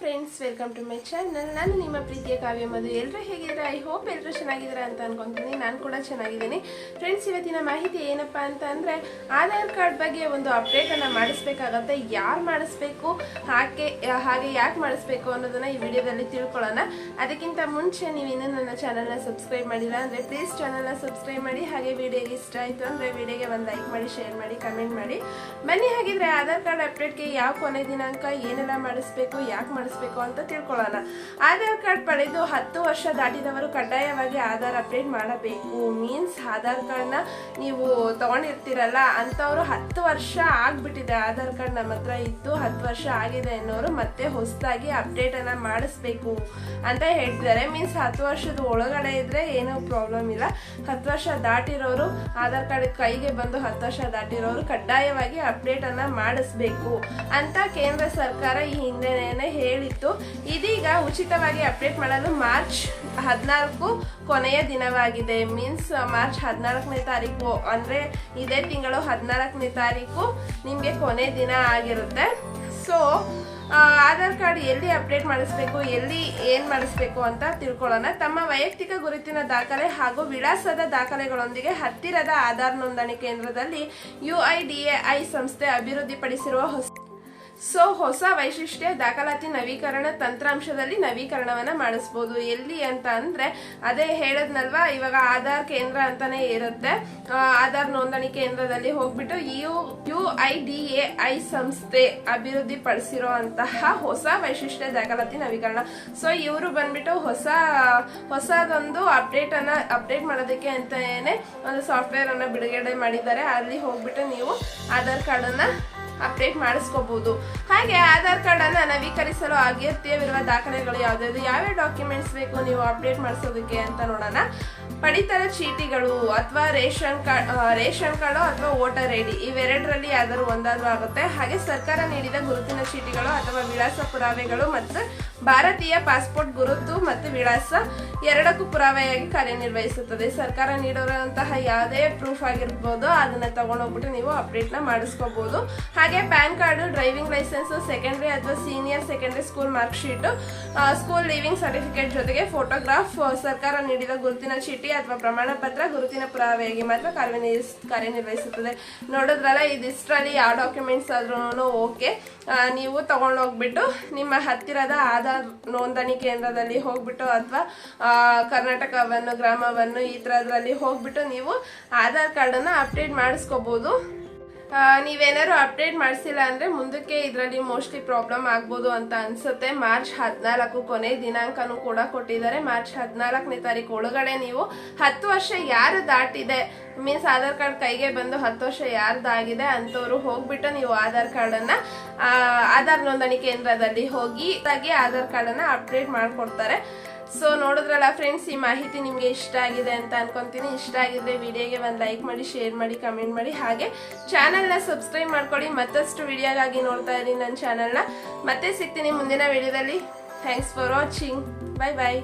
Friends welcome to my channel ನಾನು ನಿಮ್ಮ ಪ್ರೀತಿಯ ಕಾವ್ಯ ಮಧು. ಎಲ್ಲರೂ ಹೇಗಿದ್ರೆ ಐ ಹೋಪ್ ಎಲ್ಲರೂ ಚೆನ್ನಾಗಿದ್ದೀರಾ ಅಂತ ಅನ್ಕೊಂತೀನಿ. ನಾನು ಕೂಡ ಚೆನ್ನಾಗಿದ್ದೀನಿ. ಫ್ರೆಂಡ್ಸ್ ಇವತ್ತಿನ ಮಾಹಿತಿ ಏನಪ್ಪ ಅಂತ ಅಂದರೆ, ಆಧಾರ್ ಕಾರ್ಡ್ ಬಗ್ಗೆ ಒಂದು ಅಪ್ಡೇಟನ್ನು ಮಾಡಿಸ್ಬೇಕಾಗತ್ತೆ. ಯಾರು ಮಾಡಿಸ್ಬೇಕು? ಹಾಗೆ ಹಾಗೆ ಯಾಕೆ ಮಾಡಿಸ್ಬೇಕು ಅನ್ನೋದನ್ನು ಈ ವಿಡಿಯೋದಲ್ಲಿ ತಿಳ್ಕೊಳ್ಳೋಣ. ಅದಕ್ಕಿಂತ ಮುಂಚೆ ನೀವು ಇನ್ನೂ ನನ್ನ ಚಾನಲ್ನ ಸಬ್ಸ್ಕ್ರೈಬ್ ಮಾಡಿಲ್ಲ ಅಂದರೆ ಪ್ಲೀಸ್ ಚಾನಲ್ನ ಸಬ್ಸ್ಕ್ರೈಬ್ ಮಾಡಿ. ಹಾಗೆ ವಿಡಿಯೋಗೆ ಇಷ್ಟ ಆಯಿತು ಅಂದರೆ, ವಿಡಿಯೋಗೆ ಒಂದು ಲೈಕ್ ಮಾಡಿ ಶೇರ್ ಮಾಡಿ ಕಮೆಂಟ್ ಮಾಡಿ. ಬನ್ನಿ, ಹಾಗಿದ್ರೆ ಆಧಾರ್ ಕಾರ್ಡ್ ಅಪ್ಡೇಟ್ಗೆ ಯಾವ ಕೊನೆ ದಿನಾಂಕ, ಏನೆಲ್ಲ ಮಾಡಿಸ್ಬೇಕು, ಯಾಕೆ ಮಾಡಿಸ್ಬೇಕು ಅಂತ ತಿಳ್ಕೊಳ್ಳೋಣ. ಆಧಾರ್ ಕಾರ್ಡ್ ಪಡೆದು ಹತ್ತು ವರ್ಷ ದಾಟಿದವರು ಕಡ್ಡಾಯವಾಗಿ ಆಧಾರ್ ಅಪ್ಡೇಟ್ ಮಾಡಬೇಕು. ಮೀನ್ಸ್ ಆಧಾರ್ ಕಾರ್ಡ್ನ ನೀವು ತಗೊಂಡಿರ್ತೀರಲ್ಲ, ಅಂಥವ್ರು ಹತ್ತು ವರ್ಷ ಆಗಿಬಿಟ್ಟಿದೆ. ಆಧಾರ್ ಕಾರ್ಡ್ ನಮ್ಮ ಹತ್ರ ಇತ್ತು, ಹತ್ತು ವರ್ಷ ಆಗಿದೆ ಅನ್ನೋರು ಮತ್ತೆ ಹೊಸದಾಗಿ ಅಪ್ಡೇಟನ್ನು ಮಾಡಿಸ್ಬೇಕು ಅಂತ ಹೇಳ್ತಿದ್ದಾರೆ. ಮೀನ್ಸ್ ಹತ್ತು ವರ್ಷದ ಒಳಗಡೆ ಇದ್ರೆ ಏನೂ ಪ್ರಾಬ್ಲಮ್ ಇಲ್ಲ. ಹತ್ತು ವರ್ಷ ದಾಟಿರೋರು ಆಧಾರ್ ಕಾರ್ಡ್ ಕೈಗೆ ಬಂದು ಹತ್ತು ವರ್ಷ ದಾಟಿರೋರು ಕಡ್ಡಾಯವಾಗಿ ಅಪ್ಡೇಟ್ ಅನ್ನ ಮಾಡಿಸ್ಬೇಕು ಅಂತ ಕೇಂದ್ರ ಸರ್ಕಾರ ಈ ಹಿಂದೆನೇ ಹೇಳಿತ್ತು. ಇದೀಗ ಉಚಿತವಾಗಿ ಅಪ್ಡೇಟ್ ಮಾಡಲು ಮಾರ್ಚ್ ಹದಿನಾಲ್ಕು ಕೊನೆಯ ದಿನವಾಗಿದೆ. ಮೀನ್ಸ್ ಮಾರ್ಚ್ ಹದಿನಾಲ್ಕನೇ ತಾರೀಕು. ಅಂದರೆ ಇದೇ ತಿಂಗಳು ಹದಿನಾಲ್ಕನೇ ತಾರೀಕು ನಿಮಗೆ ಕೊನೆ ದಿನ ಆಗಿರುತ್ತೆ. ಸೊ ಆಧಾರ್ ಕಾರ್ಡ್ ಎಲ್ಲಿ ಅಪ್ಡೇಟ್ ಮಾಡಿಸ್ಬೇಕು, ಎಲ್ಲಿ ಏನು ಮಾಡಿಸ್ಬೇಕು ಅಂತ ತಿಳ್ಕೊಳ್ಳೋಣ. ತಮ್ಮ ವೈಯಕ್ತಿಕ ಗುರುತಿನ ದಾಖಲೆ ಹಾಗೂ ವಿಳಾಸದ ದಾಖಲೆಗಳೊಂದಿಗೆ ಹತ್ತಿರದ ಆಧಾರ್ ನೋಂದಣಿ ಕೇಂದ್ರದಲ್ಲಿ ಯು ಸಂಸ್ಥೆ ಅಭಿವೃದ್ಧಿಪಡಿಸಿರುವ ಹೊಸ ಸೊ ಹೊಸ ವೈಶಿಷ್ಟ್ಯ, ದಾಖಲಾತಿ ನವೀಕರಣ ತಂತ್ರಾಂಶದಲ್ಲಿ ನವೀಕರಣವನ್ನ ಮಾಡಿಸ್ಬೋದು. ಎಲ್ಲಿ ಅಂತ ಅಂದ್ರೆ, ಅದೇ ಹೇಳದ್ನಲ್ವಾ, ಇವಾಗ ಆಧಾರ್ ಕೇಂದ್ರ ಅಂತಾನೆ ಇರುತ್ತೆ. ಆಧಾರ್ ನೋಂದಣಿ ಕೇಂದ್ರದಲ್ಲಿ ಹೋಗ್ಬಿಟ್ಟು U U I D A I ಸಂಸ್ಥೆ ಅಭಿವೃದ್ಧಿ ಪಡಿಸಿರೋ ಅಂತಹ ಹೊಸ ವೈಶಿಷ್ಟ್ಯ, ದಾಖಲಾತಿ ನವೀಕರಣ. ಸೊ ಇವರು ಬಂದ್ಬಿಟ್ಟು ಹೊಸ, ಹೊಸದೊಂದು ಅಪ್ಡೇಟ್ ಅನ್ನ ಅಪ್ಡೇಟ್ ಮಾಡೋದಕ್ಕೆ ಅಂತಾನೆ ಒಂದು ಸಾಫ್ಟ್ವೇರ್ ಅನ್ನ ಬಿಡುಗಡೆ ಮಾಡಿದ್ದಾರೆ. ಅಲ್ಲಿ ಹೋಗ್ಬಿಟ್ಟು ನೀವು ಆಧಾರ್ ಕಾರ್ಡ್ ಅನ್ನ ಅಪ್ಡೇಟ್ ಮಾಡಿಸ್ಕೋಬಹುದು ಹಾಗೆ ಆಧಾರ್ ಕಾರ್ಡ್ ಅನ್ನ ನವೀಕರಿಸಲು ಅಗತ್ಯವಿರುವ ದಾಖಲೆಗಳು ಯಾವ್ದಾದ್ರು ಯಾವ್ಯಾವ ಡಾಕ್ಯುಮೆಂಟ್ಸ್ ಬೇಕು ನೀವು ಅಪ್ಡೇಟ್ ಮಾಡಿಸೋದಕ್ಕೆ ಅಂತ ನೋಡೋಣ. ಪಡಿತರ ಚೀಟಿಗಳು ಅಥವಾ ರೇಷನ್ ಕಾರ್ಡ್ ರೇಷನ್ ಕಾರ್ಡು ಅಥವಾ ವೋಟರ್ ಐ ಡಿ, ಇವೆರಡರಲ್ಲಿ ಯಾವ್ದಾದ್ರು ಒಂದಾದ್ರೂ ಆಗುತ್ತೆ. ಹಾಗೆ ಸರ್ಕಾರ ನೀಡಿದ ಗುರುತಿನ ಚೀಟಿಗಳು ಅಥವಾ ವಿಳಾಸ ಪುರಾವೆಗಳು ಮತ್ತು ಭಾರತೀಯ ಪಾಸ್ಪೋರ್ಟ್ ಗುರುತು ಮತ್ತು ವಿಳಾಸ ಎರಡಕ್ಕೂ ಪುರಾವೆಯಾಗಿ ಕಾರ್ಯನಿರ್ವಹಿಸುತ್ತದೆ. ಸರ್ಕಾರ ನೀಡಿರುವಂತಹ ಯಾವುದೇ ಪ್ರೂಫ್ ಆಗಿರ್ಬೋದು, ಅದನ್ನ ತಗೊಂಡೋಗ್ಬಿಟ್ಟು ನೀವು ಅಪ್ಡೇಟ್ನ ಮಾಡಿಸ್ಕೋಬಹುದು ಹಾಗೆ PAN card, driving licence secondary ಅಥವಾ senior secondary school mark sheet school leaving certificate ಜೊತೆಗೆ ಫೋಟೋಗ್ರಾಫ್ ಸರ್ಕಾರ ನೀಡಿದ ಗುರುತಿನ ಚೀಟಿ ಅಥವಾ ಪ್ರಮಾಣ ಪತ್ರ ಗುರುತಿನ ಪುರಾವೆಯಾಗಿ ಮಾತ್ರ ಕಾರ್ಯನಿರ್ವಹಿಸ್ ಕಾರ್ಯನಿರ್ವಹಿಸುತ್ತದೆ. ನೋಡಿದ್ರಲ್ಲ, ಇದಿಷ್ಟರಲ್ಲಿ ಯಾವ ಡಾಕ್ಯುಮೆಂಟ್ಸ್ ಆದ್ರೂ ಓಕೆ ನೀವು ತಗೊಂಡೋಗ್ಬಿಟ್ಟು ನಿಮ್ಮ ಹತ್ತಿರದ ಆಧಾರ್ ನೋಂದಣಿ ಕೇಂದ್ರದಲ್ಲಿ ಹೋಗ್ಬಿಟ್ಟು ಅಥವಾ ಕರ್ನಾಟಕವನ್ನು, ಗ್ರಾಮವನ್ನು ಈ ಥರದ್ರಲ್ಲಿ ಹೋಗ್ಬಿಟ್ಟು ನೀವು ಆಧಾರ್ ಕಾರ್ಡನ್ನು ಅಪ್ಡೇಟ್ ಮಾಡಿಸ್ಕೋಬೋದು. ನೀವೇನಾದ್ರು ಅಪ್ಡೇಟ್ ಮಾಡಿಸಿಲ್ಲ ಅಂದ್ರೆ ಮುಂದಕ್ಕೆ ಇದರಲ್ಲಿ ಮೋಸ್ಟ್ಲಿ ಪ್ರಾಬ್ಲಮ್ ಆಗ್ಬೋದು ಅಂತ ಅನ್ಸುತ್ತೆ. ಮಾರ್ಚ್ ಹದಿನಾಲ್ಕು ಕೊನೆ ದಿನಾಂಕನೂ ಕೂಡ ಕೊಟ್ಟಿದ್ದಾರೆ. ಮಾರ್ಚ್ ಹದಿನಾಲ್ಕನೇ ತಾರೀಕು ಒಳಗಡೆ ನೀವು ಹತ್ತು ವರ್ಷ ಯಾರು ದಾಟಿದೆ? ಮೀನ್ಸ್ ಆಧಾರ್ ಕಾರ್ಡ್ ಕೈಗೆ ಬಂದು ಹತ್ತು ವರ್ಷ ಯಾರ್ದಾಗಿದೆ ಅಂತವ್ರು ಹೋಗ್ಬಿಟ್ಟು ನೀವು ಆಧಾರ್ ಕಾರ್ಡ್ ಆ, ಆಧಾರ್ ನೋಂದಣಿ ಕೇಂದ್ರದಲ್ಲಿ ಹೋಗಿ ಆಧಾರ್ ಕಾರ್ಡನ್ನು ಅಪ್ಡೇಟ್ ಮಾಡ್ಕೊಡ್ತಾರೆ. ಸೊ ನೋಡಿದ್ರಲ್ಲ ಫ್ರೆಂಡ್ಸ್ ಈ ಮಾಹಿತಿ ನಿಮಗೆ ಇಷ್ಟ ಆಗಿದೆ ಅಂತ ಅನ್ಕೊಂತೀನಿ. ಇಷ್ಟ ಆಗಿದ್ರೆ ವಿಡಿಯೋಗೆ ಒಂದು ಲೈಕ್ ಮಾಡಿ ಶೇರ್ ಮಾಡಿ ಕಮೆಂಟ್ ಮಾಡಿ. ಹಾಗೆ ಚಾನಲ್ನ ಸಬ್ಸ್ಕ್ರೈಬ್ ಮಾಡ್ಕೊಳ್ಳಿ. ಮತ್ತಷ್ಟು ವಿಡಿಯೋಗಾಗಿ ನೋಡ್ತಾ ಇರಿ ನನ್ನ ಚಾನಲ್ನ ಮತ್ತೆ ಸಿಗ್ತೀನಿ ಮುಂದಿನ ವಿಡಿಯೋದಲ್ಲಿ thanks for watching bye bye